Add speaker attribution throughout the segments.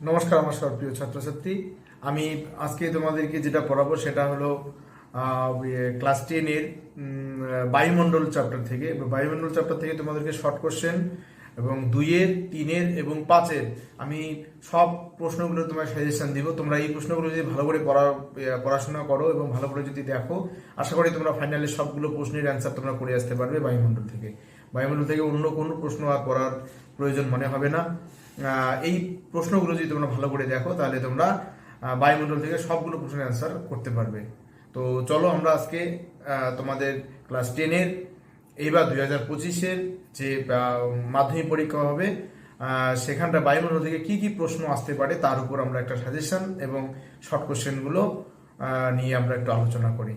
Speaker 1: নমস্কার, আমার সব প্রিয় ছাত্রছাত্রী। আমি আজকে তোমাদেরকে যেটা পড়াবো সেটা হলো ক্লাস টেনের বায়ুমণ্ডল চ্যাপ্টার থেকে। বায়ুমণ্ডল চ্যাপ্টার থেকে তোমাদেরকে শর্ট কোশ্চেন এবং দুইয়ের, তিনের এবং পাঁচের আমি সব প্রশ্নগুলো তোমার সাজেশন দিব। তোমরা এই প্রশ্নগুলো যদি ভালো করে পড়া পড়াশোনা করো এবং ভালো করে যদি দেখো, আশা করি তোমরা ফাইনালি সবগুলো প্রশ্নের অ্যান্সার তোমরা করে আসতে পারবে বায়ুমণ্ডল থেকে। বায়ুমণ্ডল থেকে অন্য কোনো প্রশ্ন আর পড়ার প্রয়োজন মনে হবে না। এই প্রশ্নগুলো যদি তোমরা ভালো করে দেখো, তাহলে তোমরা বায়ুমণ্ডল থেকে সবগুলো প্রশ্নের অ্যান্সার করতে পারবে। তো চলো আমরা আজকে তোমাদের ক্লাস টেনের এইবার দুই হাজার পঁচিশের যে মাধ্যমিক পরীক্ষা হবে সেখানটা বায়ুমণ্ডল থেকে কি কি প্রশ্ন আসতে পারে তার উপর আমরা একটা সাজেশন এবং শর্ট কোশ্চেনগুলো নিয়ে আমরা একটু আলোচনা করি।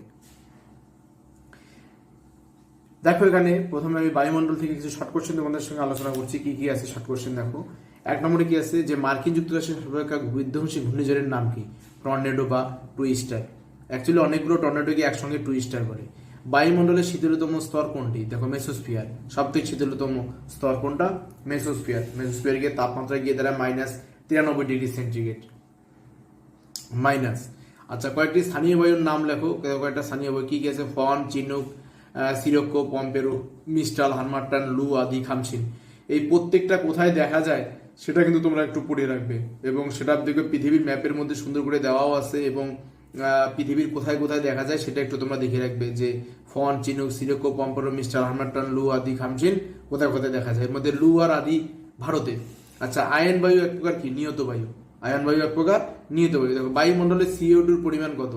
Speaker 1: দেখো এখানে প্রথমে আমি বায়ুমণ্ডল থেকে কিছু শর্ট কোশ্চেন তোমাদের সঙ্গে আলোচনা করছি, কি কি আছে শর্ট কোশ্চেন দেখো। এক নম্বরে কি আছে যে মার্কিন যুক্তরাষ্ট্রের সর্বাপেক্ষা বিধ্বংসী ঘূর্ণিঝড়ের নাম কি? টর্নেডো বা টুইস্টার অ্যাকচুয়ালি অনেকগুলো টর্নেডোকে একসঙ্গে টুইস্টার বলে। বায়ুমণ্ডলের শীতলতম স্তর কোনটি? দেখো মেসোস্ফিয়ার। সবথেকে শীতলতম স্তর কোনটা? মেসোস্ফিয়ার। মেসোস্ফিয়ার গিয়ে তাপমাত্রা গিয়ে দাঁড়ায় মাইনাস তিরানব্বই ডিগ্রি সেন্টিগ্রেড মাইনাস আচ্ছা কয়েকটি স্থানীয় বায়ুর নাম লেখো। কয়েকটা স্থানীয় বায়ু কি কি আছে? ফন চিনুক আহ, সিরক্কো পম্পেরো মিস্টাল হারমাট্টান লু আদি খামসিন এই প্রত্যেকটা কোথায় দেখা যায়? সেটা কিন্তু তোমরা একটু পড়ে রাখবে। এবং সেটা দেখবে পৃথিবীর ম্যাপের মধ্যে সুন্দর করে দেওয়াও আছে এবং পৃথিবীর কোথায় কোথায় দেখা যায় সেটা একটু তোমরা দেখে রাখবে যে ফন চিনুক সিরক্কো পম্পেরো, মিস্টার হারমাট্টান লু, আদি, খামচিন কোথায় কোথায় দেখা যায়। এর মধ্যে লু আর আদি ভারতে। আচ্ছা আয়ন বায়ু এক প্রকার কি? নিয়ত বায়ু। আয়ন বায়ু এক প্রকার, নিয়ত বায়ু। দেখো, বায়ুমণ্ডলে সিও টুর পরিমাণ কত?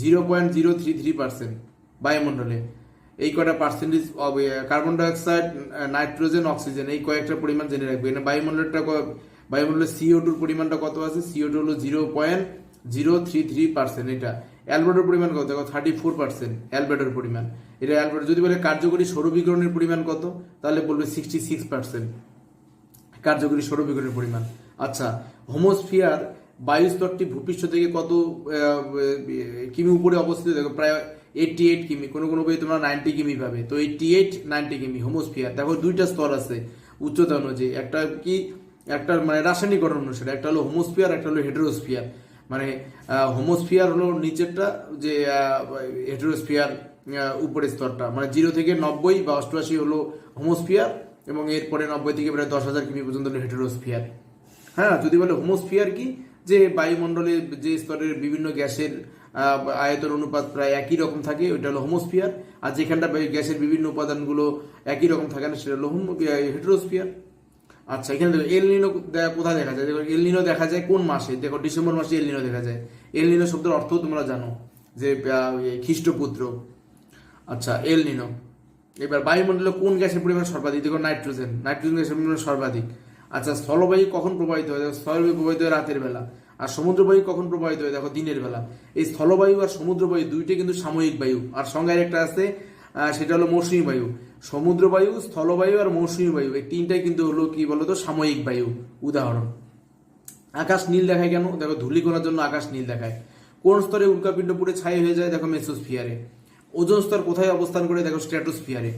Speaker 1: Zero point zero three three percent বায়ুমণ্ডলে। এই কয়টা percentage carbon dioxide nitrogen oxygen এই কয়েকটা পরিমাণ জেনে রাখবে। এখানে বায়ুমণ্ডলটা বায়ুমণ্ডলের সিও টুর পরিমাণটা কত আছে? সিও টু হলো zero point zero three three percent এটা। অ্যালবেডোর পরিমাণ কত? দেখো থার্টি ফোর পার্সেন্ট অ্যালবেডোর পরিমাণ। এটা অ্যালবেডো যদি বলে কার্যকরী সৌরবিকরণের পরিমাণ কত, তাহলে বলবে সিক্সটি সিক্স পার্সেন্ট কার্যকরী সৌরবিকরণের পরিমাণ। আচ্ছা হোমোস্ফিয়ার বায়ুস্তরটি ভূপৃষ্ঠ থেকে কত কিমি উপরে অবস্থিত? দেখো, প্রায় এইটটি এইট কিমি, কোনো কোনো বই তোমরা নাইনটি কিমি পাবে। তো এইটটি এইট নাইনটি কিমি হোমোস্ফিয়ার দেখো দুইটা স্তর আছে উচ্চতা অনুযায়ী। একটা কি? একটা মানে রাসায়নিকরণ অনুসারে। একটা হলো হোমোস্ফিয়ার একটা হলো হেড্রোস্ফিয়ার মানে হোমোস্ফিয়ার হলো নিচেরটা যে হেড্রোস্ফিয়ার উপরের স্তরটা। মানে জিরো থেকে নব্বই বা অষ্টআশি হলো হোমোস্ফিয়ার এবং এরপরে নব্বই থেকে প্রায় দশ হাজার কিমি পর্যন্ত হলো হেটেরোস্ফিয়ার হ্যাঁ যদি বলে হোমোস্ফিয়ার কি? যে বায়ুমণ্ডলে যে স্তরের বিভিন্ন গ্যাসের আয়তন অনুপাত প্রায় একই রকম থাকে, ওইটা হলো হোমোস্ফিয়ার। আর যেখানটা গ্যাসের বিভিন্ন উপাদানগুলো একই রকম থাকে না, সেটা হলো হেটেরোস্ফিয়ার। আচ্ছা এখানে দেখো এল নিনো কোথায় দেখা যায়? দেখো এল নিনো দেখা যায় কোন মাসে? দেখো, ডিসেম্বর মাসে এল নিনো দেখা যায়। এল নিনো শব্দের অর্থ তোমরা জানো, যে খ্রিস্টপুত্র আচ্ছা এল নিনো এবার বায়ুমণ্ডলে কোন গ্যাসের পরিমাণ সর্বাধিক? দেখো, নাইট্রোজেন। নাইট্রোজেন গ্যাসের পরিমাণ সর্বাধিক। আচ্ছা স্থলবায়ু কখন প্রবাহিত হয়? স্থলবায়ু প্রবাহিত হয় রাতের বেলা। আর সমুদ্রবায়ু কখন প্রবাহিত হয়? দেখো, দিনের বেলা। এই স্থলবায়ু আর সমুদ্রবায়ু দুইটাই কিন্তু সাময়িক বায়ু। আর সঙ্গে আরেকটা আছে সেটা হলো মৌসুমী বায়ু। সমুদ্র বায়ু স্থলবায়ু আর মৌসুমী বায়ু, এই তিনটাই কিন্তু হলো কি বলতো, সাময়িক বায়ু। উদাহরণ। আকাশ নীল দেখায় কেন? দেখো ধূলিকণার জন্য আকাশ নীল দেখায়। কোন স্তরে উল্কাপিণ্ড পুড়ে ছাই হয়ে যায়? দেখো, মেসোস্ফিয়ারে। ওজন স্তর কোথায় অবস্থান করে? দেখো, স্ট্র্যাটোস্ফিয়ারে।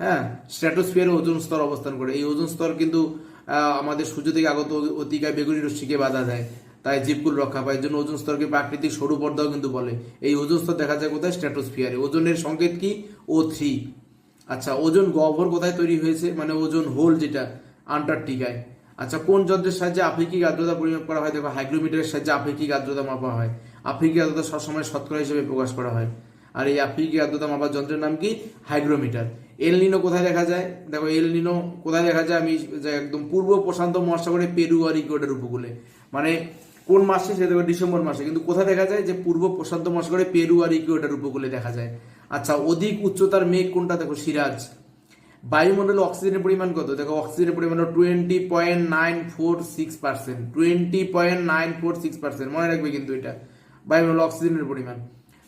Speaker 1: হ্যাঁ স্ট্র্যাটোস্ফিয়ারে ওজন স্তর অবস্থান করে। এই ওজন স্তর কিন্তু আমাদের সূর্য থেকে আগত অতিকায় বেগুনি রশ্মিকে বাধা দেয়। তাই জীবকুল রক্ষা পায়। জন্য ওজন স্তরকে প্রাকৃতিক সরু পর্দাও কিন্তু বলে। এই ওজন স্তর দেখা যায় কোথায়? স্ট্র্যাটোস্ফিয়ারে। ওজনের সংকেত কি? ও থ্রি আচ্ছা ওজন গহ্বর কোথায় তৈরি হয়েছে? মানে ওজন হোল যেটা, আন্টার্কটিকায়। আচ্ছা কোন যন্ত্রের সাহায্যে আপেক্ষিক আর্দ্রতা পরিমাপ করা হয়? দেখো, হাইগ্রোমিটারের সাহায্যে আপেক্ষিক আর্দ্রতা মাপা হয়। আপেক্ষিক আর্দ্রতা সবসময় শতকরা হিসেবে প্রকাশ করা হয়। আর এই আপেক্ষিক আর্দ্রতা মাপার যন্ত্রের নাম কি? হাইগ্রোমিটার। এল নিনো কোথায় দেখা যায়? দেখো এল নিনো কোথায় দেখা যায়? আমি একদম পূর্ব প্রশান্ত মহাসাগরে পেরু আর ইকুয়েডর উপকূলে। মানে কোন মাসে সে দেখো ডিসেম্বর মাসে। কিন্তু কোথায় দেখা যায় যে পূর্ব প্রশান্ত মহাসাগরে পেরু আর ইকুয়েডর উপকূলে দেখা যায়। আচ্ছা অধিক উচ্চতার মেঘ কোনটা? দেখো, সিরাজ। বায়ুমণ্ডলে অক্সিজেনের পরিমাণ কত? দেখো, অক্সিজেনের পরিমাণ twenty point nine four six percent twenty point nine four six percent মনে রাখবে কিন্তু এটা। বায়ুমণ্ডলে অক্সিজেনের পরিমাণ।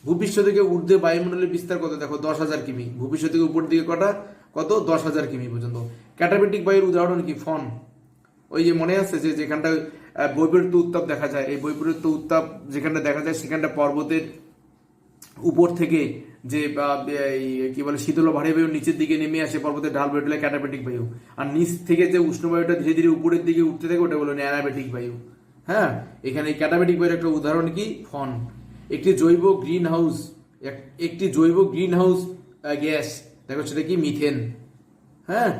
Speaker 1: ভূপৃষ্ঠ থেকে ঊর্ধ্বে বায়ুমণ্ডলের বিস্তার কত? দেখো, দশ হাজার কিমি। ভূপৃষ্ঠ থেকে উপর দিকে কটা? কত? দশ হাজার কিমি পর্যন্ত। ক্যাটাবেটিক বায়ুর উদাহরণ কি? ফন। ওই যে মনে আছে যে যেখানটা বৈপরীত্য উত্তাপ দেখা যায়। এই বৈপরীত্য উত্তাপ যেখানটা দেখা যায়, সেখানটা পর্বতের উপর থেকে যে কি বলে, শীতল ভারী বায়ু নিচের দিকে নেমে আসে, পর্বতের ঢাল বেরোলে ক্যাটাবেটিক বায়ু। আর নিচ থেকে যে উষ্ণ বায়ুটা ধীরে ধীরে উপরের দিকে উঠতে থাকে, ওটা বলো অ্যানাবেটিক বায়ু। হ্যাঁ? এখানে ক্যাটামেটিক বায়ুর একটা উদাহরণ কি? ফন। একটি জৈব গ্রিন হাউস একটি জৈব গ্রিন হাউস গ্যাস। দেখো, সেটা কি? মিথেন। হ্যাঁ?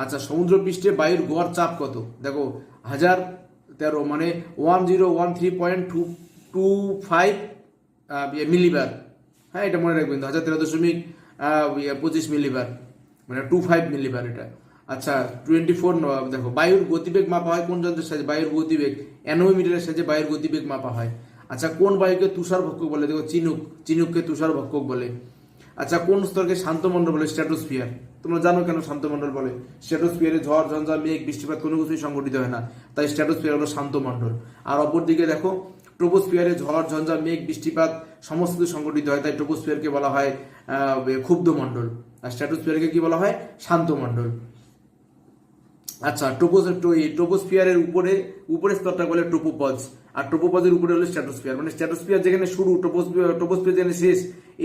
Speaker 1: আচ্ছা সমুদ্র পৃষ্ঠে বায়ুর গড় চাপ কত? দেখো, হাজার তেরো মানে one zero one three point two two five millibar হ্যাঁ এটা মনে রাখবেন দু হাজার তেরো দশমিক ইয়ে, পঁচিশ মিলিবার মানে টু ফাইভ মিলিবার এটা। আচ্ছা টোয়েন্টি ফোর দেখো বায়ুর গতিবেগ মাপা হয় কোন যন্ত্রের সাহায্যে? বায়ুর গতিবেগ অ্যানোমিটারের সাহায্যে বায়ুর গতিবেগ মাপা হয়। আচ্ছা কোন বায়ুকে তুষার ভক্ষক বলে? দেখো চিনুক চিনুককে তুষার ভক্ষক বলে। আচ্ছা কোন স্তরকে শান্তমণ্ডল বলে? স্ট্র্যাটোস্ফিয়ার। তোমরা জানো কেন শান্তমণ্ডল বলে? স্ট্র্যাটোস্ফিয়ারে ঝড়, ঝঞ্ঝা, মেঘ, বৃষ্টিপাত কোনো কিছুই সংঘটিত হয় না। তাই স্ট্র্যাটোস্ফিয়ার হলো শান্তমণ্ডল। আর অপরদিকে দেখো, ট্রোপোস্ফিয়ারে ঝড়, ঝঞ্ঝা, মেঘ, বৃষ্টিপাত সমস্ত কিছু সংঘটিত হয়। তাই ট্রোপোস্ফিয়ারকে বলা হয় ক্ষুব্ধ মণ্ডল আর স্ট্র্যাটোস্ফিয়ারকে কি বলা হয়? শান্ত মণ্ডল আচ্ছা ট্রোপোস ট্রোপোস্ফিয়ারের উপরে, উপরের স্তরটা বলে ট্রোপোপজ আর ট্রোপোপজের উপরে হলো স্ট্র্যাটোস্ফিয়ার মানে স্ট্র্যাটোস্ফিয়ার যেখানে শুরু ট্রোপোস্ফিয়ার ট্রোপোস্ফিয়ার যেখানে শেষ,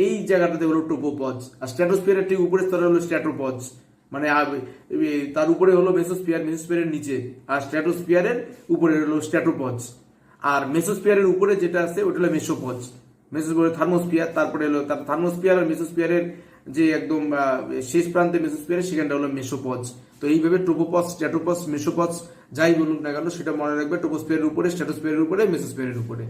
Speaker 1: এই জায়গাটাতে হলো ট্রোপোপজ আর স্ট্র্যাটোস্ফিয়ারের ঠিক উপরের স্তরে হলো স্ট্র্যাটোপজ মানে তার উপরে হলো মেসোস্ফিয়ার, মেসোস্ফিয়ারের নিচে। আর স্ট্র্যাটোস্ফিয়ারের উপরে হলো স্ট্যাটোপজ। আর মেসোস্ফিয়ারের উপরে যেটা আছে, ওটা হলো মেসোপজ। মেসোস্ফিয়ার থার্মোস্ফিয়ার, তারপরে হলো তার থার্মোস্ফিয়ার আর মেসোস্ফিয়ারের যে একদম শেষ প্রান্তে মেসোস্ফিয়ার, সেখানটা হলো মেসোপজ। তো এইভাবে ট্রোপোপজ স্ট্যাটোপস মেসোপস, যাই বলুক না কেন, সেটা মনে রাখবে ট্রোপোস্ফিয়ারের উপরে স্ট্র্যাটোস্ফিয়ারের উপরে, মেসোস্ফিয়ারের উপরে।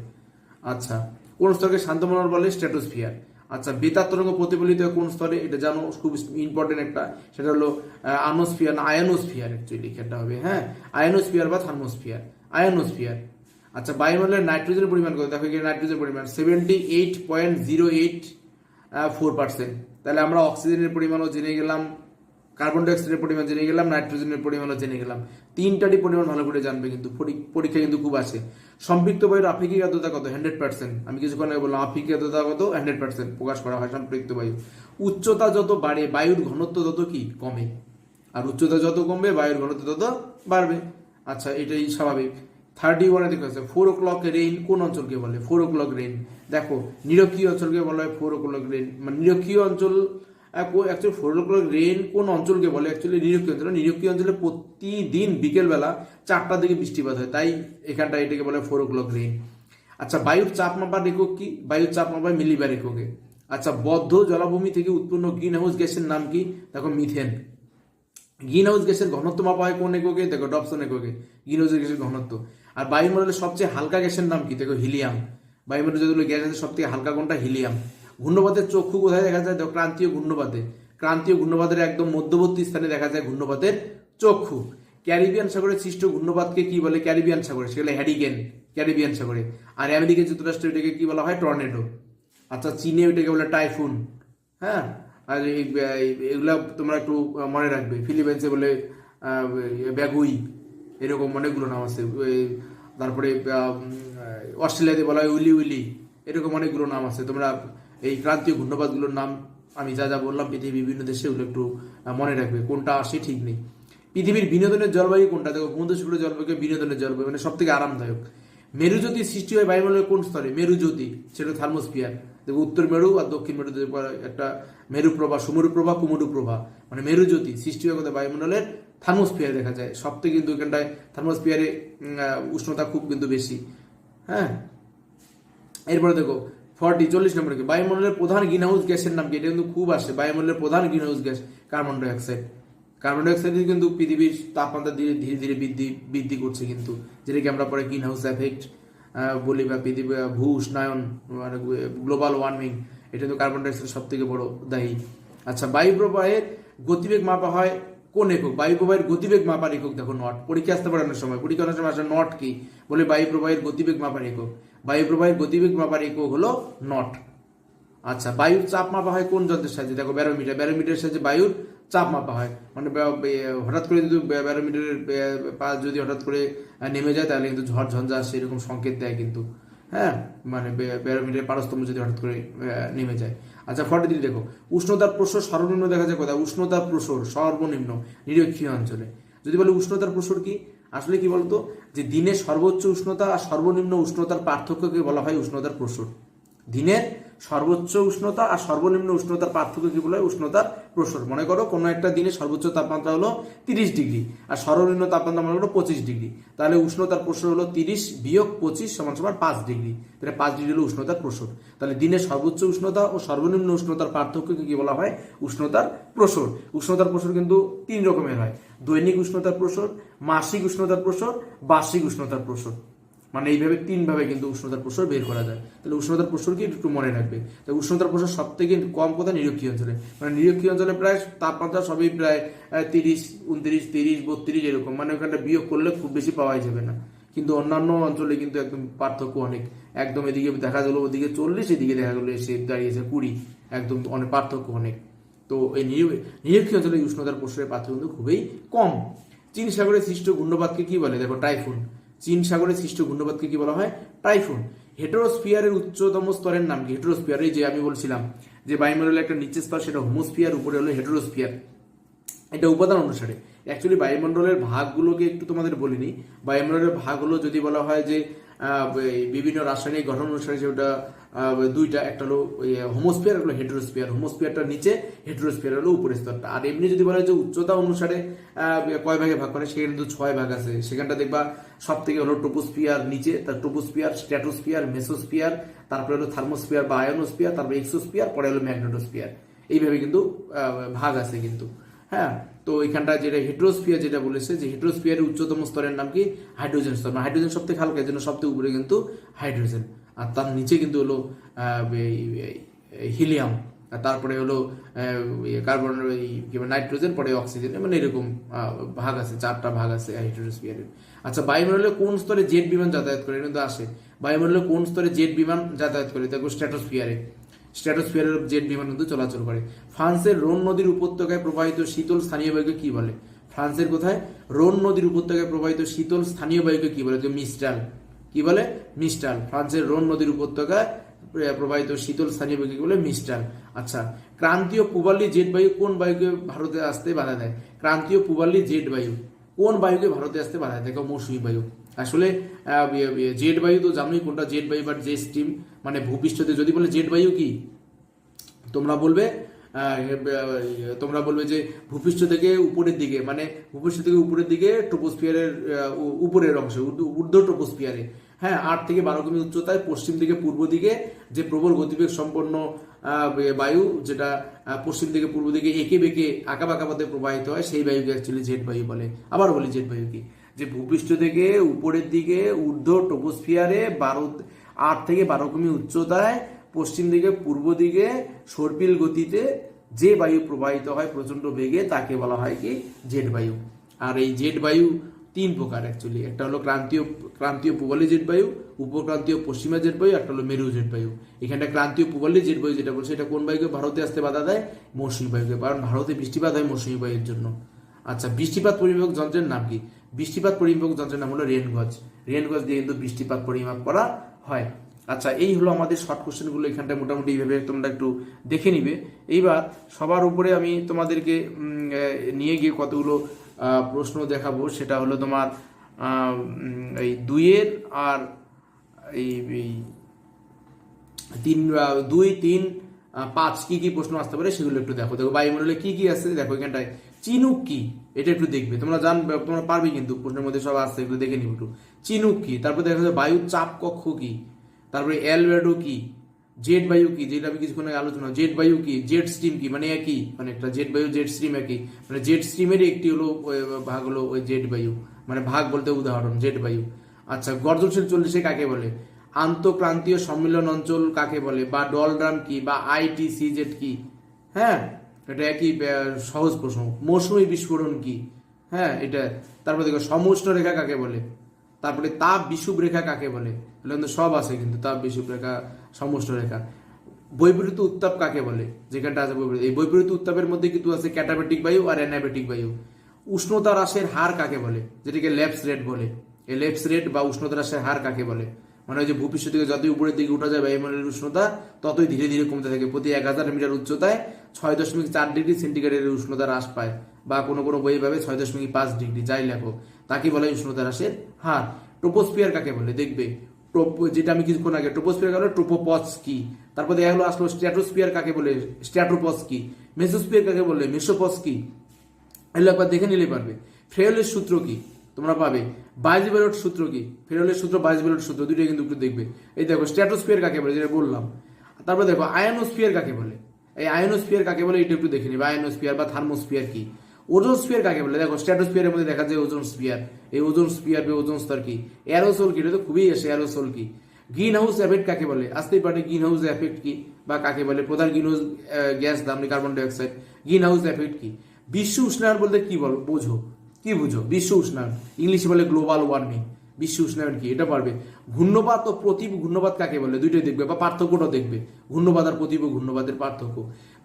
Speaker 1: আচ্ছা কোন স্তরকে শান্তমনল বলে? স্ট্র্যাটোস্ফিয়ার আচ্ছা বেতার তরঙ্গ প্রতিফলিত কোন স্তরে? এটা জানো, খুব ইম্পর্টেন্ট একটা। সেটা হলো আনোস্ফিয়ার না, আয়নোস্ফিয়ার অ্যাকচুয়ালি খেয়ালটা হবে হ্যাঁ? আয়নোস্ফিয়ার বা থার্মোস্ফিয়ার। আয়নোস্ফিয়ার। আচ্ছা বায়ুমণ্ডলের নাইট্রোজেনের পরিমাণ কত? দেখো এখানে নাইট্রোজেনের পরিমাণ seventy eight point zero eight four percent তাহলে আমরা অক্সিজেনের পরিমাণও জেনে গেলাম। কার্বন ডাইঅক্সাইডের পরিমাণ জেনে গেলাম নাইট্রোজেনের পরিমাণও জেনে গেলাম। তিনটারই পরিমাণ ভালো করে জানবে কিন্তু, পরি- পরীক্ষা কিন্তু খুব আসে সম্পৃক্ত বায়ুর আপেক্ষিক আর্দ্রতা কত? হান্ড্রেড পার্সেন্ট আমি কিছুক্ষণ আগে বললাম, আপেক্ষিক আর্দ্রতা কত? হান্ড্রেড পার্সেন্ট প্রকাশ করা হয় সম্পৃক্ত বায়ু উচ্চতা যত বাড়ে, বায়ুর ঘনত্ব তত কি? কমে। আর উচ্চতা যত কমবে, বায়ুর ঘনত্ব তত বাড়বে। আচ্ছা এটাই স্বাভাবিক। থার্টি ওয়ানে দেখো আছে ফোর ও ক্লক রেইন কোন অঞ্চলকে বলে? ফোর ও ক্লক রেইন দেখো, নিরক্ষীয় অঞ্চলকে বলা হয় ফোর ও ক্লক রেইন মানে নিরক্ষীয় অঞ্চল actually four o'clock rain কোন অঞ্চলকে বলে অ্যাকচুয়ালি নিরক্ষীয় অঞ্চল। নিরক্ষীয় অঞ্চলে প্রতিদিন বিকেলবেলা চারটার দিকে বৃষ্টিপাত হয়। তাই এখানটা এটাকে বলে ফোর ক্লক রেইন আচ্ছা বায়ুর চাপ মাপার একক কি? বায়ুর চাপ মাপায় মিলিবার এককে আচ্ছা বদ্ধ জলাভূমি থেকে উৎপন্ন গ্রিন হাউস গ্যাসের নাম কি? দেখো, মিথেন। গ্রিন হাউস গ্যাসের ঘনত্ব মাপা হয় কোন এককে? দেখো ডপসন এককে। গ্রিন হাউস গ্যাসের ঘনত্ব। আর বায়ুমণ্ডলের সবচেয়ে হালকা গ্যাসের নাম কি? দেখো, হিলিয়াম। বায়ুমণ্ডলে যতগুলো গ্যাস আছে সব থেকে হালকা কোনটা? হিলিয়াম। ঘূর্ণপাতের চক্ষু কোথায় দেখা যায়? ক্রান্তীয় ঘূর্ণপাতে ক্রান্তীয় ঘূর্ণপাতের একদম মধ্যবর্তী স্থানে দেখা যায় ঘূর্ণপাতের চক্ষু। ক্যারিবিয়ান সাগরে সৃষ্ট ঘূর্ণপাতকে কি বলে? ক্যারিবিয়ান সাগরে সেগুলো হ্যারিকেন, ক্যারিবিয়ান সাগরে। আর আমেরিকা যুক্তরাষ্ট্রে এটাকে কি বলা হয়? টর্নেডো। আচ্ছা চীনে ওইটাকে বলে টাইফুন। হ্যাঁ? আর এগুলা তোমরা একটু মনে রাখবে। ফিলিপাইন্সে বলে ব্যাগুই। এরকম অনেকগুলো নাম আছে। তারপরে অস্ট্রেলিয়াতে বলা হয় উইলি উইলি। এরকম অনেকগুলো নাম আছে। তোমরা এই ক্রান্তীয় ঘূর্ণপাতগুলোর নাম আমি যা যা বললাম, পৃথিবীর বিভিন্ন দেশে ওগুলো একটু মনে রাখবে। কোনটা আসে ঠিক নেই। পৃথিবীর বিনোদনের জলবায়ু কোনটা? দেখো সাগর জলবায়ুকে বিনোদনের জলবায়ু মানে সব থেকে আরামদায়ক। মেরুজ্যোতি সৃষ্টি হয় বায়ুমণ্ডলের কোন স্তরে? মেরুজ্যোতি, সেটা থার্মোস্ফিয়ার। দেখো, উত্তর মেরু আর দক্ষিণ মেরু একটা মেরু প্রভা, সুমরু প্রভা, কুমরু প্রভা। মানে মেরুজ্যোতি সৃষ্টি হয় কোথায়? বায়ুমণ্ডলের থার্মোস্ফিয়ার দেখা যায়। সব থেকে কিন্তু এখানটায় থার্মোস্ফিয়ারে উষ্ণতা খুব কিন্তু বেশি। হ্যাঁ? এরপরে দেখো ফর্টি, চল্লিশ নম্বর কি? বায়ুমণ্ডলের প্রধান গ্রিন হাউস গ্যাসের নাম কি? এটা কিন্তু খুব আসে। বায়ুমণ্ডলের প্রধান greenhouse gas, carbon dioxide. Carbon dioxide কিন্তু পৃথিবীর তাপমাত্রা ধীরে ধীরে ধীরে বৃদ্ধি বৃদ্ধি করছে কিন্তু, যেটাকে আমরা পরে গ্রিন হাউস এফেক্ট বলি বা পৃথিবী ভূ, উষ্ণায়ন মানে গ্লোবাল ওয়ার্মিং, এটা কিন্তু কার্বন ডাইঅক্সাইড সব থেকে বড় দায়ী। আচ্ছা বায়ু প্রবাহের গতিবেগ মাপা হয় কোন একক বায়ু প্রবাহের গতিবেগ মাপার একক দেখো নট পরীক্ষা আসতে পারে অনেক সময়, পরীক্ষা অনেক সময় আসে নট কি? বলে বায়ু প্রবাহের গতিবেগ মাপার একক বায়ু প্রবাহের গতিবেগ মাপার একক হলো নট আচ্ছা বায়ুর চাপ মাপা হয় কোন যন্ত্রের সাহায্যে? দেখো ব্যারোমিটার ব্যারোমিটারের সাহায্যে বায়ুর চাপ মাপা হয়। মানে হঠাৎ করে যদি ব্যারোমিটারের পাশ যদি হঠাৎ করে নেমে যায়, তাহলে কিন্তু ঝড়, ঝঞ্ঝা আসে, এরকম সংকেত দেয় কিন্তু। হ্যাঁ? মানে ব্যারোমিটারের পারস্তম্ভ যদি হঠাৎ করে নেমে যায়। আচ্ছা ফর্টি থ্রি দেখো। উষ্ণতার প্রসর সর্বনিম্ন দেখা যায় কোথায়? উষ্ণতার প্রসর সর্বনিম্ন, নিরক্ষীয় অঞ্চলে। যদি বলে উষ্ণতার প্রসর কি? আসলে কি বলতো? যে দিনের সর্বোচ্চ উষ্ণতা আর সর্বনিম্ন উষ্ণতার পার্থক্যকে বলা হয় উষ্ণতার প্রসর। দিনের সর্বোচ্চ উষ্ণতা আর সর্বনিম্ন উষ্ণতার পার্থক্য কি বলা হয় উষ্ণতার প্রসর। মনে করো কোনো একটা দিনে সর্বোচ্চ তাপমাত্রা হলো তিরিশ ডিগ্রি আর সর্বনিম্ন তাপমাত্রা মনে করো পঁচিশ ডিগ্রি। তাহলে উষ্ণতার প্রসর হলো তিরিশ বিয়োগ পঁচিশ সমান সমান পাঁচ ডিগ্রি। তাহলে পাঁচ ডিগ্রি হলো উষ্ণতার প্রসর। তাহলে দিনের সর্বোচ্চ উষ্ণতা ও সর্বনিম্ন উষ্ণতার পার্থক্যকে কি বলা হয়? উষ্ণতার প্রসর। উষ্ণতার প্রসর কিন্তু তিন রকমের হয়। দৈনিক উষ্ণতার প্রসর, মাসিক উষ্ণতার প্রসর, বার্ষিক উষ্ণতার প্রসর। মানে এইভাবে তিনভাবে কিন্তু উষ্ণতার প্রসর বের করা যায়। তাহলে উষ্ণতার প্রসরকে একটু মনে রাখবে? তাই উষ্ণতার প্রসর সব থেকে কম কোথায়? নিরক্ষীয় অঞ্চলে। মানে নিরক্ষীয় অঞ্চলে প্রায় তাপমাত্রা সবই প্রায় তিরিশ, উনত্রিশ, তিরিশ, বত্রিশ এরকম। মানে ওখানটা বিয়োগ করলে খুব বেশি পাওয়াই যাবে না। কিন্তু অন্যান্য অঞ্চলে কিন্তু একদম পার্থক্য অনেক। একদম এদিকে দেখা গেলো, ওদিকে চল্লিশ, এদিকে দেখা গেলো এসে দাঁড়িয়েছে কুড়ি। একদম অনেক পার্থক্য অনেক। তো এই নির- নিরক্ষীয় অঞ্চলে উষ্ণতার প্রসরের পার্থক্য কিন্তু খুবই কম। চীন সাগরে সৃষ্ট ঘূর্ণপাতকে কি বলে? দেখো, টাইফুন। চীন সাগরে সৃষ্ট ঘূর্ণপাতকে কি বলা হয়? টাইফুন। হেটেরোস্ফিয়ারের উচ্চতম স্তরের নাম কি? হেটেরোস্ফিয়ার, এই যে আমি বলছিলাম যে বায়ুমণ্ডলের একটা নিচের স্তর, সেটা হোমোস্ফিয়ার, উপরে হলো হেটেরোস্ফিয়ার। এটা উপাদান অনুসারে। অ্যাকচুয়ালি বায়ুমণ্ডলের ভাগগুলোকে একটু তোমাদের বলিনি। বায়ুমণ্ডলের ভাগগুলো যদি বলা হয় যে বিভিন্ন রাসায়নিক গঠন অনুসারে আহ, দুইটা একটা হলো হোমোস্ফিয়ার একটা হেটেরোস্ফিয়ার। হোমোস্ফিয়ারটা নিচে হেটেরোস্ফিয়ার হলো উপরের স্তরটা। আর এমনি যদি বলা হয় যে উচ্চতা অনুসারে কয় ভাগে ভাগ করে সেখানে কিন্তু ছয় ভাগ আছে। সেখানটা দেখবা সব থেকে হলো টোপোস্ফিয়ার নিচে তার টোপোস্ফিয়ার স্ট্যাটোস্ফিয়ার মেসোস্ফিয়ার তারপরে হলো থার্মোস্ফিয়ার বা আয়নোস্ফিয়ার তারপরে এক্সোস্ফিয়ার পরে হলো ম্যাগনেটোস্ফিয়ার। এইভাবে কিন্তু ভাগ আছে কিন্তু। হ্যাঁ তো এখানটা যেটা হেট্রোস্ফিয়ার যেটা বলেছে, যে হেট্রোস্ফিয়ারের উচ্চতম স্তরের নাম কি? হাইড্রোজেন স্তর। মানে হাইড্রোজেন সব থেকে হালকা জন্য সব থেকে উপরে কিন্তু হাইড্রোজেন আর তার নিচে কিন্তু হলো হিলিয়াম তারপরে হলো কার্বন নাইট্রোজেন পরে অক্সিজেন মানে এরকম ভাগ আছে, চারটা ভাগ আছে হাইড্রোস্ফিয়ারের আচ্ছা বায়ুমণ্ডলে কোন স্তরে জেট বিমান যাতায়াত করে? কিন্তু আসে। বায়ুমণ্ডলে কোন স্তরে জেট বিমান যাতায়াত করে? দেখো স্ট্র্যাটোস্ফিয়ারে স্ট্র্যাটোস্ফিয়ারের জেট কিন্তু চলাচল করে। ফ্রান্সের রোন নদীর উপত্যকায় প্রবাহিত শীতল স্থানীয় বায়ুকে কি বলে? ফ্রান্সের কোথায়? রোন নদীর উপত্যকায় প্রবাহিত শীতল স্থানীয় বায়ুকে কি বলে? মিস্টাল কি বলে? মিস্টাল ফ্রান্সের রোন নদীর উপত্যকায় প্রবাহিত শীতল স্থানীয় বায়ুকে বলে? মিস্টাল আচ্ছা ক্রান্তীয় পূবালি জেট বায়ু কোন বায়ুকে ভারতে আসতে বাধা দেয়? ক্রান্তীয় পূবালি জেট বায়ু। কোন বায়ুকে ভারতে আসতে বাধা দেখো মৌসুমী বায়ু। আসলে ইয়ে- ইয়ে, জেট বায়ু তো জানোই কোনটা জেট বায়ু বা জে স্টিম মানে ভূপৃষ্ঠতে। যদি বলে জেট বায়ু কি? তোমরা বলবে তোমরা বলবে যে ভূপৃষ্ঠ থেকে উপরের দিকে মানে ভূপৃষ্ঠ থেকে উপরের দিকে ট্রোপোস্ফিয়ারের উপরের অংশে ঊর্ধ্ব- ট্রোপোস্ফিয়ারে। হ্যাঁ আট থেকে বারো কিমি উচ্চতায় পশ্চিম দিকে পূর্ব দিকে যে প্রবল গতিবেগ সম্পন্ন বায়ু যেটা পশ্চিম থেকে পূর্ব দিকে এঁকে বেঁকে আঁকা বাঁকা পথে প্রবাহিত হয়, সেই বায়ুকে অ্যাকচুয়ালি জেট বায়ু বলে। আবার বলি জেট বায়ু কি? যে ভূপৃষ্ঠ থেকে উপরের দিকে ঊর্ধ্ব ট্রোপোস্ফিয়ারে বারো, আট থেকে বারো কিমি উচ্চতায়, পশ্চিম দিকে, পূর্ব দিকে, সর্পিল গতিতে যে বায়ু প্রবাহিত হয় প্রচণ্ড বেগে, তাকে বলা হয় কি জেট বায়ু। আর এই জেট বায়ু তিন প্রকার অ্যাকচুয়ালি একটা হলো ক্রান্তীয় ক্রান্তীয় পূবালি জেট বায়ু উপক্রান্তীয় পশ্চিমা জেট বায়ু একটা হলো মেরু জেট বায়ু এখানটা ক্রান্তীয় পূবালি জেট বায়ু যেটা বলছে, এটা কোন বায়ুকে? ভারতে আসতে বাধা দেয়, মৌসুমী বায়ুকে। কারণ ভারতে বৃষ্টিপাত হয় মৌসুমী বায়ুর জন্য। আচ্ছা বৃষ্টিপাত পরিমাপক যন্ত্রের নাম কি? বৃষ্টিপাত পরিমাপক যন্ত্রের নাম হলো রেনগজ। রেনগজ দিয়ে কিন্তু বৃষ্টিপাত পরিমাপ করা হয়। আচ্ছা এই হলো আমাদের শর্ট কোশ্চেনগুলো এখানটা মোটামুটি এইভাবে তোমরা একটু দেখে নিবে। এইবার সবার উপরে আমি তোমাদেরকে নিয়ে গিয়ে কতগুলো প্রশ্ন দেখাবো, সেটা হলো তোমার এই দুইয়ের আর এই তিন দুই, তিন পাঁচ, কি কি প্রশ্ন আসতে পারে সেগুলো একটু দেখো। দেখো বায়ুমণ্ডলে কি কি আছে, দেখো এখানটায়। চিনুক কি? এটা একটু দেখবে। তোমরা জানবে তোমরা পারবে কিন্তু, প্রশ্নের মধ্যে সব আসছে এগুলো দেখে নিবে একটু। চিনুক কি? তারপর দেখা যাচ্ছে বায়ুর চাপ কক্ষ কি? তারপরে এলওয়েডো কি? জেট বায়ু কি? যেটা আমি কিছুক্ষণ আগে আলোচনা জেট বায়ু কি? জেট স্ট্রিম কি? মানে একই? মানে একটা জেট বায়ু জেট স্ট্রিম একই। মানে জেট স্ট্রিমের একটি হলো ভাগ হলো ওই জেট বায়ু। মানে ভাগ বলতে উদাহরণ জেট বায়ু। আচ্ছা গর্জনশীল চল্লিশে কাকে বলে? আন্তঃক্রান্তীয় সম্মিলন অঞ্চল কাকে বলে? বা ডলড্রাম কি? বা আইটিসি জেট কি? হ্যাঁ এটা একই সহজ প্রশ্ন। মৌসুমী বিস্ফোরণ কি? হ্যাঁ এটা। তারপরে দেখো সমুষ্ণ রেখা কাকে বলে? তারপরে তাপ বিষুব রেখা কাকে বলে? কিন্তু সব আছে কিন্তু, তাপ বিষুব রেখা সমুষ্ণ রেখা। বৈপরীত উত্তাপ কাকে বলে? যেখানটা আছে বৈপরীত। এই বৈপরীত উত্তাপের মধ্যে কিন্তু আছে ক্যাটাবেটিক বায়ু আর অ্যানাবেটিক বায়ু। উষ্ণতা হ্রাসের হার কাকে বলে? যেটাকে ল্যাপস রেট বলে। এই ল্যাপস রেট বা উষ্ণতা হ্রাসের হার কাকে বলে? মানে ওই যে ভূপৃষ্ঠ থেকে যতই উপরের দিকে উঠা যায় বায়ুমণ্ডলের উষ্ণতা, ততই ধীরে ধীরে কমতে থাকে। প্রতি এক হাজার মিটার উচ্চতায় ছয় দশমিক চার ডিগ্রি সেন্টিগ্রেডের উষ্ণতা হ্রাস পায় বা কোনো কোনো বই ভাবে ছয় দশমিক পাঁচ ডিগ্রি। যাই লেখো, তাকে বলে উষ্ণতা হ্রাসের হার। ট্রোপোস্ফিয়ার কাকে বলে? দেখবে যেটা আমি কিছুক্ষণ আগে ট্রোপোস্ফিয়ার কাকে বলে ট্রোপোপস কি তারপর দেখা গেলো, আসলো স্ট্র্যাটোস্ফিয়ার কাকে বলে? স্ট্র্যাটোপস কি মেসোস্ফিয়ার কাকে বলে? মেসোপস কি এগুলো একবার দেখে নিলেই পারবে। ফ্রেয়লের সূত্র কি? তোমরা পাবে। বাইজবেলট সূত্র কি? ফ্রেয়লের সূত্র বাইজবেলট সূত্র, দুটোই কিন্তু একটু দেখবে। এই দেখো, স্ট্র্যাটোস্ফিয়ার কাকে বলে, যেটা বললাম। তারপর দেখো, আয়নোস্ফিয়ার কাকে বলে? এই আয়নোস্ফিয়ার কাকে বলে, এটা একটু দেখে নিবে। আয়নোস্ফিয়ার বা থার্মোস্ফিয়ার কি? ওজন স্পিয়ার কাকে বলে? দেখো স্ট্যাটোস্পিয়ারের মধ্যে দেখা যায় ওজন স্পিয়ার এই ওজন স্পিয়ার বা ওজন স্তর কি? অ্যারোসোল কি? এটা তো খুবই এসে অ্যারোসোল কি? গ্রিন হাউস এফেক্ট কাকে বলে? আসতেই পারে গ্রিন হাউস এফেক্ট কি? বা কাকে বলে? প্রধান গ্রিন হাউস গ্যাস দাম carbon dioxide green house effect কি? বিশ্ব উষ্ণায়ন বলতে কি বলো? বোঝো। কি বুঝো? বিশ্ব উষ্ণায়ন। ইংলিশে বলে গ্লোবাল ওয়ার্মিং বিশ্ব উষ্ণায়ন কি? এটা পারবে। ঘূর্ণপাত ও প্রতীপ ঘূর্ণপাত কাকে বলে? দুইটাই দেখবে, বা পার্থক্যটাও দেখবে। ঘূর্ণপাত আর প্রতীপ ও ঘূর্ণপাতের পার্থক্য।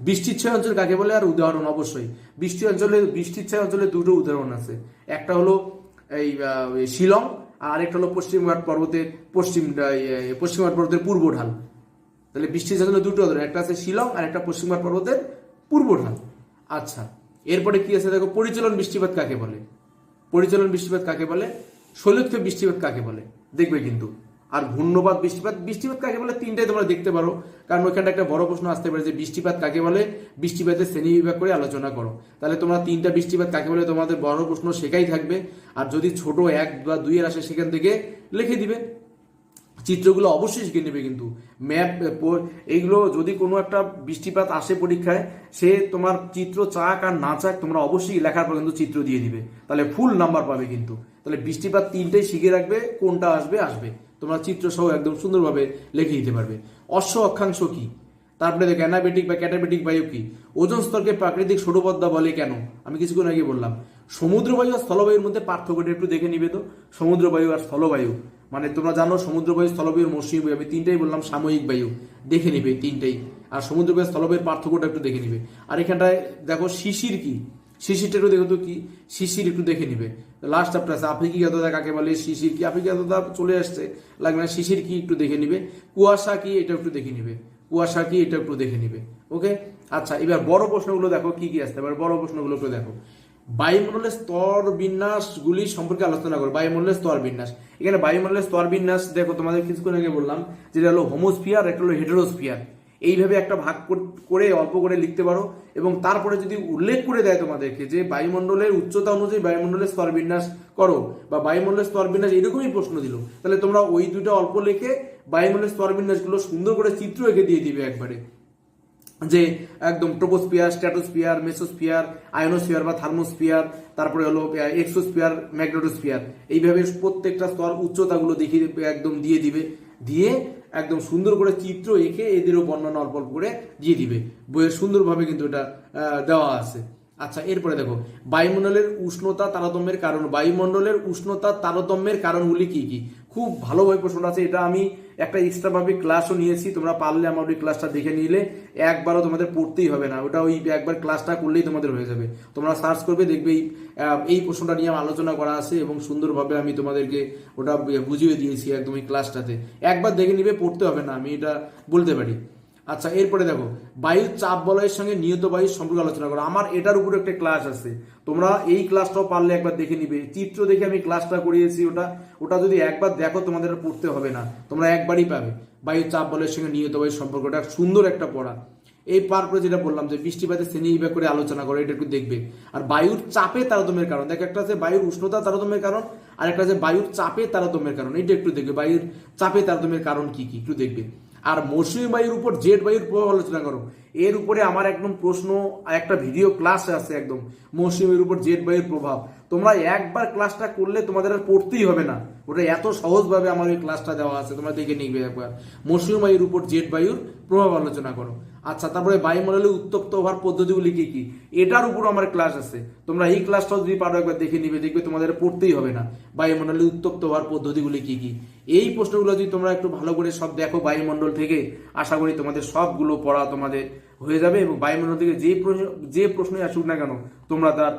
Speaker 1: বৃষ্টিচ্ছয় অঞ্চল কাকে বলে? আর উদাহরণ অবশ্যই। বৃষ্টি অঞ্চলে, বৃষ্টিচ্ছয় অঞ্চলে দুটো উদাহরণ আছে। একটা হলো এই শিলং, আর আরেকটা হলো পশ্চিমঘাট পর্বতের পশ্চিম পশ্চিমঘাট পর্বতের পূর্ব ঢাল। তাহলে বৃষ্টির অঞ্চলে দুটো উদাহরণ। একটা আছে শিলং, আর একটা পশ্চিমঘাট পর্বতের পূর্ব ঢাল। আচ্ছা এরপরে কি আছে দেখো? পরিচালন বৃষ্টিপাত কাকে বলে? পরিচালন বৃষ্টিপাত কাকে বলে? শৈলক্ষে বৃষ্টিপাত কাকে বলে? দেখবে কিন্তু। আর ঘূর্ণপাত, বৃষ্টিপাত বৃষ্টিপাত কাকে বলে? তিনটাই তোমরা দেখতে পারো। কারণ ওইখানটা একটা বড় প্রশ্ন আসতে পারে যে বৃষ্টিপাত কাকে বলে? বৃষ্টিপাতের শ্রেণি বিভাগ করে আলোচনা করো। তাহলে তোমরা তিনটা বৃষ্টিপাত কাকে বলে? তোমাদের বড় প্রশ্ন শেখাই থাকবে। আর যদি ছোট এক বা দুইয়ের আসে, সেখান থেকে লিখে দিবে। চিত্রগুলো অবশ্যই শিখে নেবে কিন্তু। ম্যাপ এইগুলো যদি কোনো একটা বৃষ্টিপাত আসে পরীক্ষায়, সে তোমার চিত্র চাক আর না চাক তোমরা অবশ্যই লেখার পর কিন্তু চিত্র দিয়ে দিবে তাহলে ফুল নাম্বার পাবে কিন্তু। তাহলে বৃষ্টিপাত তিনটেই শিখে রাখবে, কোনটা আসবে আসবে। তোমরা চিত্র সহ একদম সুন্দরভাবে লিখে দিতে পারবে। অশ্ব অক্ষাংশ কি? তারপরে দেখো, অ্যানাবেটিক বা ক্যাটাবেটিক বায়ু কি? ওজন স্তরকে প্রাকৃতিক সৌরপদ্মা বলে কেন? আমি কিছুক্ষণ আগে বললাম। সমুদ্র বায়ু আর স্থলবায়ুর মধ্যে পার্থক্যটা একটু দেখে নিবে তো। সমুদ্র বায়ু আর স্থলবায়ু। মানে তোমরা জানো, সমুদ্র বায়ু স্থলবায়ু মৌসুমী বায়ু আমি তিনটাই বললাম, সাময়িক বায়ু। দেখে নিবে তিনটাই। আর সমুদ্র বায়ু স্থলবায়ুর পার্থক্যটা একটু দেখে নিবে। আর এখানটায় দেখো, শিশির কি? শিশিরটা একটু দেখো তো কি? শিশির একটু দেখে নিবে। লাস্ট চ্যাপ্টার আছে আফ্রিকি গাদা কাকে বলে? শিশির কি? আফ্রিকি গাদা চলে আসছে। লাগবে না, শিশির কি একটু দেখে নিবে? কুয়াশা কি? এটা একটু দেখে নিবে। কুয়াশা কি? এটা একটু দেখে নিবে। ওকে আচ্ছা এবার বড় প্রশ্নগুলো দেখো, কি কি আসতে পারে বড় প্রশ্নগুলো একটু দেখো। বায়ুমণ্ডলের স্তর বিন্যাসগুলি সম্পর্কে আলোচনা করো। বায়ুমণ্ডলের স্তর বিন্যাস। এখানে বায়ুমণ্ডলের স্তর বিন্যাস, দেখো তোমাদের কিছুক্ষণ আগে বললাম, যেটা হলো হোমোস্ফিয়ার, একটা হলো হেটেরোস্ফিয়ার। এইভাবে একটা ভাগ করে অল্প করে লিখতে পারো এবং তারপরে যদি উল্লেখ করে দেয় তোমাদেরকে যে বায়ুমণ্ডলের উচ্চতা অনুযায়ী বায়ুমণ্ডলের স্তর বিন্যাস করো বা বায়ুমণ্ডলের স্তর বিন্যাস এরকমই প্রশ্ন দিল, তাহলে তোমরা ওই দুটো অল্প লিখে বায়ুমণ্ডলের স্তর বিন্যাসগুলো সুন্দর করে চিত্র এঁকে দিয়ে দিবে একবারে। যে একদম ট্রোপোস্ফিয়ার, স্ট্র্যাটোস্ফিয়ার, মেসোস্ফিয়ার, আয়নোস্ফিয়ার বা থার্মোস্ফিয়ার, তারপরে হলো এক্সোস্ফিয়ার, ম্যাগনেটোস্ফিয়ার। এইভাবে প্রত্যেকটা স্তর উচ্চতাগুলো দেখিয়ে একদম দিয়ে দিবে। দিয়ে একদম সুন্দর করে চিত্র এঁকে এদেরও বর্ণনা অল্প অল্প করে দিয়ে দিবে। বইয়ের সুন্দরভাবে কিন্তু এটা দেওয়া আছে। আচ্ছা এরপরে দেখো, বায়ুমণ্ডলের উষ্ণতা তারতম্যের কারণ। বায়ুমণ্ডলের উষ্ণতা তারতম্যের কারণগুলি কি কি? খুব ভালোভাবে প্রশ্নটা আছে, এটা আমি একটা এক্সট্রাভাবে ক্লাসও নিয়েছি, তোমরা পারলে আমার ওই ক্লাসটা দেখে নিলে। একবারও তোমাদের পড়তেই হবে না, ওটা ওই একবার ক্লাসটা করলেই তোমাদের হয়ে যাবে। তোমরা সার্চ করবে, দেখবে এই এই প্রশ্নটা নিয়ে আলোচনা করা আছে এবং সুন্দরভাবে আমি তোমাদেরকে ওটা বুঝিয়ে দিয়েছি একদম এই ক্লাসটাতে একবার দেখে নিবে, পড়তে হবে না, আমি এটা বলতে পারি। আচ্ছা এরপরে দেখো বায়ুর চাপ বলয়ের সঙ্গে নিয়ত বায়ুর সম্পর্কে আলোচনা করো। আমার এটার উপর একটা ক্লাস আছে। তোমরা এই ক্লাসটাও পারলে একবার দেখে নিবে। চিত্র দেখে আমি ক্লাসটা করিয়েছি, ওটা ওটা যদি একবার দেখো, তোমাদের পড়তে হবে না। তোমরা একবারই পাবে। বায়ুর চাপ বলয়ের সঙ্গে নিয়ত বায়ুর সম্পর্কটা সুন্দর একটা পড়া। এই পার যেটা বললাম যে, বৃষ্টিপাতের শ্রেণি বিভাগ করে আলোচনা করো, এটা একটু দেখবে। আর বায়ুর চাপে তারতম্যের কারণ। দেখ, একটা আছে বায়ুর উষ্ণতা তারতম্যের কারণ, আর একটা আছে বায়ুর চাপে তারতম্যের কারণ। এটা একটু দেখবে। বায়ুর চাপে তারতম্যের কারণ কি কি? একটু দেখবে। আর মৌসুমী বায়ুর উপর জেট বায়ুর প্রভাব আলোচনা করো। এর উপরে আমার একদম প্রশ্ন, একটা ভিডিও ক্লাস আছে একদম, মৌসুমীর উপর জেট বায়ুর প্রভাব। তোমরা একবার ক্লাসটা করলে তোমাদের আর পড়তেই হবে না। ওটা এত সহজভাবে আমার ওই ক্লাসটা দেওয়া আছে, তোমরা দেখে নিবে একবার। মৌসুমী বায়ুর উপর জেট বায়ুর প্রভাব আলোচনা করো। আচ্ছা তারপরে বায়ুমণ্ডলে উত্তপ্ত হওয়ার পদ্ধতিগুলি কি কি? এটার উপর আমার ক্লাস আছে। তোমরা এই ক্লাসটাও যদি পারো একবার দেখে নিবে, দেখবে তোমাদের পড়তেই হবে না। বায়ুমণ্ডলে উত্তপ্ত হওয়ার পদ্ধতিগুলি কি কি? এই প্রশ্নগুলো যদি তোমরা একটু ভালো করে সব দেখো বায়ুমণ্ডল থেকে, আশা করি তোমাদের সবগুলো পড়া তোমাদের হয়ে যাবে এবং বায়ুমণ্ডল থেকে যে প্রশ্ন, যে প্রশ্নই আসুক না কেন, তোমরা তার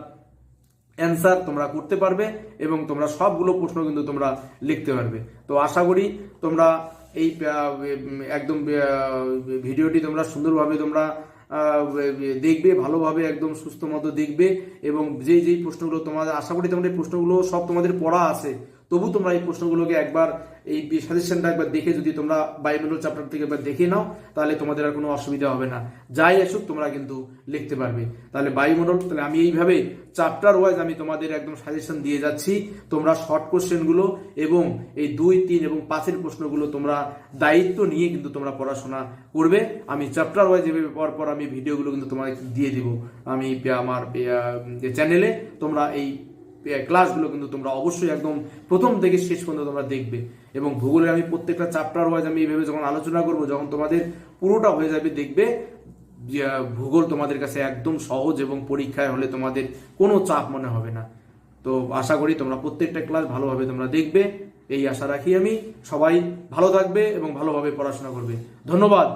Speaker 1: অ্যান্সার তোমরা করতে পারবে এবং তোমরা সবগুলো প্রশ্ন কিন্তু তোমরা লিখতে পারবে। তো আশা করি তোমরা এই একদম ভিডিওটি তোমরা সুন্দরভাবে তোমরা দেখবে, ভালোভাবে একদম সুস্থ মতো দেখবে এবং যেই যেই প্রশ্নগুলো তোমাদের, আশা করি তোমাদের প্রশ্নগুলো সব তোমাদের পড়া আছে। তবু তোমরা এই প্রশ্নগুলোকে একবার এই সাজেশনটা একবার দেখে যদি তোমরা বায়ুমণ্ডল চ্যাপ্টার থেকে একবার দেখে নাও, তাহলে তোমাদের আর কোনো অসুবিধা হবে না। যাই আসুক, তোমরা কিন্তু লিখতে পারবে। তাহলে বায়ুমণ্ডল তাহলে আমি এইভাবে চ্যাপ্টার ওয়াইজ আমি তোমাদের একদম সাজেশন দিয়ে যাচ্ছি। তোমরা শর্ট কোশ্চেনগুলো এবং এই দুই, তিন এবং পাঁচের প্রশ্নগুলো তোমরা দায়িত্ব নিয়ে কিন্তু তোমরা পড়াশোনা করবে। আমি চ্যাপ্টার ওয়াইজ এভাবে পর পর আমি ভিডিওগুলো কিন্তু তোমাদের দিয়ে দিব। আমি আমার চ্যানেলে তোমরা এই ক্লাসগুলো কিন্তু তোমরা অবশ্যই একদম প্রথম থেকে শেষ পর্যন্ত তোমরা দেখবে। এবং ভূগোলের আমি প্রত্যেকটা চ্যাপ্টার ওয়াইজ আমি এইভাবে যখন আলোচনা করব, যখন তোমাদের পুরোটা হয়ে যাবে, দেখবে ভূগোল তোমাদের কাছে একদম সহজ এবং পরীক্ষায় হলে তোমাদের কোনো চাপ মনে হবে না। তো আশা করি তোমরা প্রত্যেকটা ক্লাস ভালোভাবে তোমরা দেখবে। এই আশা রাখি আমি। সবাই ভালো থাকবে এবং ভালোভাবে পড়াশোনা করবে। ধন্যবাদ।